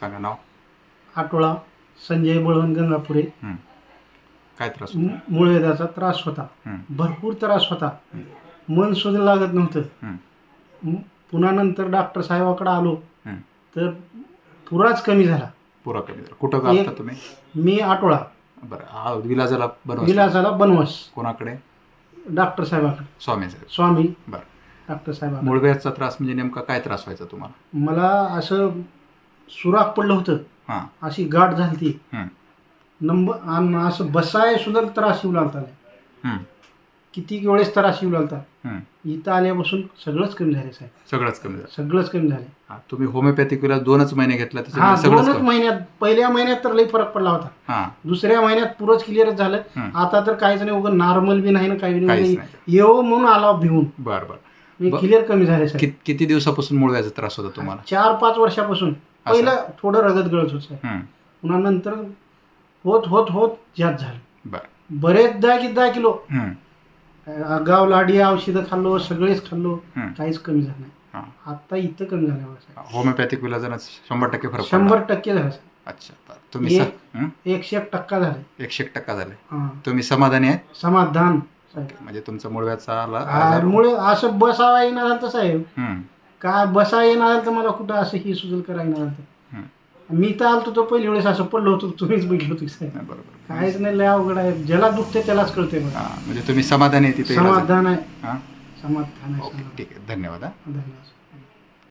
सांगा नाव. आटोळा संजय बळवंत गंगापुरे हं. काय त्रास होता? मु- मूळव्याधाचा त्रास होता. हं. भरपूर त्रास होता. मन सुद्धा लागत नव्हतं. हं. म- पुन्हा नंतर डॉक्टर साहेबाकडे आलो. हं. तर पुराच कमी झाला. पुरा कमी झाला. कुठं एक- तुम्ही? मी आटोळा. बरं आ- विलाजाला बनवा विलासाला बनवस कोणाकडे? डॉक्टर साहेबाकडे. स्वामी साहेब. स्वामी. बरं. डॉक्टर साहेबाकडे. मूळव्याधचा त्रास म्हणजे नेमका काय त्रास व्हायचा तुम्हाला? मला असं सुराख पडलं होतं. अशी गाठ झाली ती. नंबर आणि असं बसाय सुद्धा त्रास येऊ लागला हं. किती वेळेस त्रास येऊ लागला. हं. इथं आल्यापासून सगळंच कमी झाले साहेब. सगळंच कमी झालं. सगळंच कमी झाले. तुम्ही होमिओपॅथिक दोनच महिने घेतला दोनच महिन्यात पहिल्या महिन्यात तर लई फरक पडला होता. हां. दुसऱ्या महिन्यात पुरंच क्लिअरच झालं. आता तर काहीच नाही उगं नॉर्मल बी नाही ना काही नाही. नाही. येऊ म्हणून आला भिवून. बरं बरं. क्लिअर कमी झाले साहेब. कित- किती दिवसापासून मूळव्याचा त्रास होता तुम्हाला? चार पाच वर्षापासून. पहिलं थोडं रगत गळत होत हं. पुन्हा नंतर होत होत होत जात झालं बरं बरेच दहा की दहा किलो. गाव लाडी औषधं खाल्लो सगळेच खाल्लो. काहीच कमी झालं नाही आता इथं कमी झालं. होमिओपॅथिक विलाजानं शंभर टक्के फरक. शंभर टक्के झालं. अच्छा. तुम्ही? एकशे एक टक्का झाले एकशे एक टक्का झाले. तुम्ही समाधानी आहेत समाधान म्हणजे तुमचा मूळव्याचा आला मुळे असं बसावा येणार साहेब हं. काय बसा येणार तर मला कुठं असं ही सुजल करायला येणार हं. मी तर आलतो तो पहिल्या वेळेस असं पडलो होतो तुम्हीच बघितलं होतं बरोबर. काहीच नाही लय अवघड आहे. ज्याला दुखते त्यालाच कळते हां म्हणजे तुम्ही समाधानी आहे तिथे समाधान आहे. हां? समाधान आहे. ठीक आहे. धन्यवाद हां. धन्यवाद.